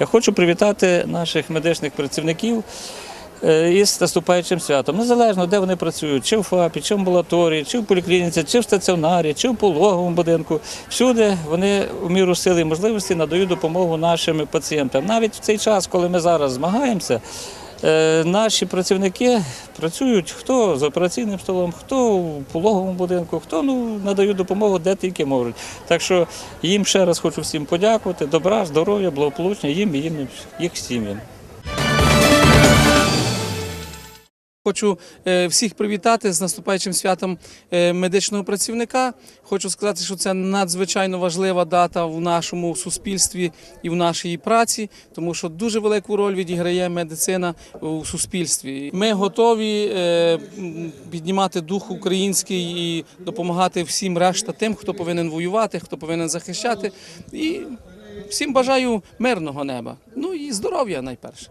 Я хочу привітати наших медичних працівників е, із наступаючим святом. Незалежно, де вони працюють, чи в ФАПі, чи в амбулаторії, чи в поліклініці, чи в стаціонарі, чи в пологовому будинку. Всюди вони у міру сили і можливості надають допомогу нашим пацієнтам. Навіть в цей час, коли ми зараз змагаємося. Е, Наші працівники працюють хто з операційним столом, хто в пологовому будинку, хто ну надають допомогу де тільки можуть. Так що їм ще раз хочу всім подякувати. Добра, здоров'я, благополуччя їм і їм їх сім'ям. Хочу е, всіх привітати з наступаючим святом е, медичного працівника. Хочу сказати, що це надзвичайно важлива дата в нашому суспільстві і в нашій праці, тому що дуже велику роль відіграє медицина у суспільстві. Ми готові е, піднімати дух український і допомагати всім решта тим, хто повинен воювати, хто повинен захищати. І всім бажаю мирного неба. Ну і здоров'я найперше.